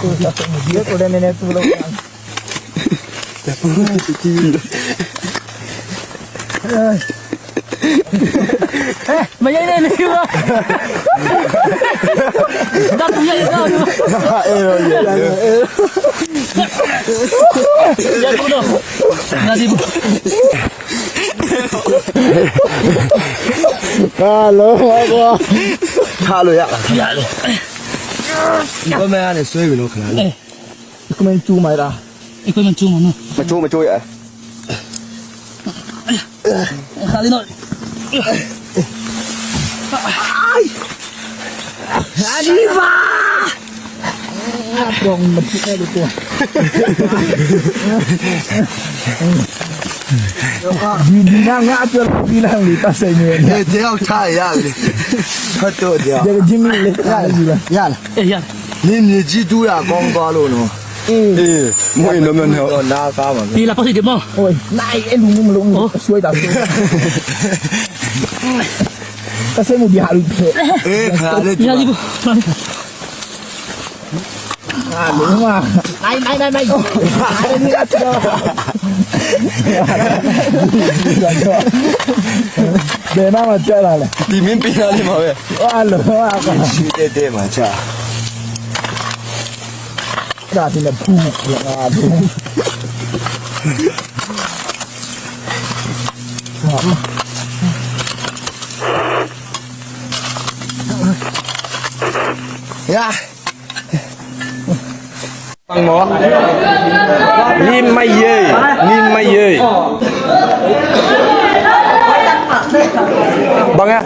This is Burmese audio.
တူဒီကိုလည်းနည်းနည်းသူ့လို့မရိုက်နဲ့လေကွာဒါသူရိုက်တော့အေးရောရေရတော့နာဒီဘူးဟာလောကွာထားလို့ရလားရလေ 你不买的水为了看，你不买猪买的，你不买猪吗？买猪买猪呀！哎呀，哪里弄？哎，哪里吧？ลงมันพิษได้ดูตัว ဒီဒီနာငါပြောပြီးလာလေတဆိုင်နေတယ်တယောက်ထားရတယ်ဖတ်တော့တယောက်ဒီဂျင်းမီလေးခါကြီးလားရလားအေးရနင်းမြေကြီးတူးရကောင်းသွားလို့နော်အေးမွေးလုံးမျိုးတော့နားကားပါမယ်ဒီလာပါစီဒီမောဟိုနိုင်အဲ့လူမလုံးဆွဲတာဆွဲကစမှုပြဟာလို့ဖြစ်အေးခါလေး à đúng mà. Đây đây đây đây. Để nó mà chơi đi tìm pin là đi mà về. À lửa mà chỉ để để mà chơi ra thì là phu là phu Yeah. Dạ. Sangmo. Lim Maye. Lim Maye. Bang ah.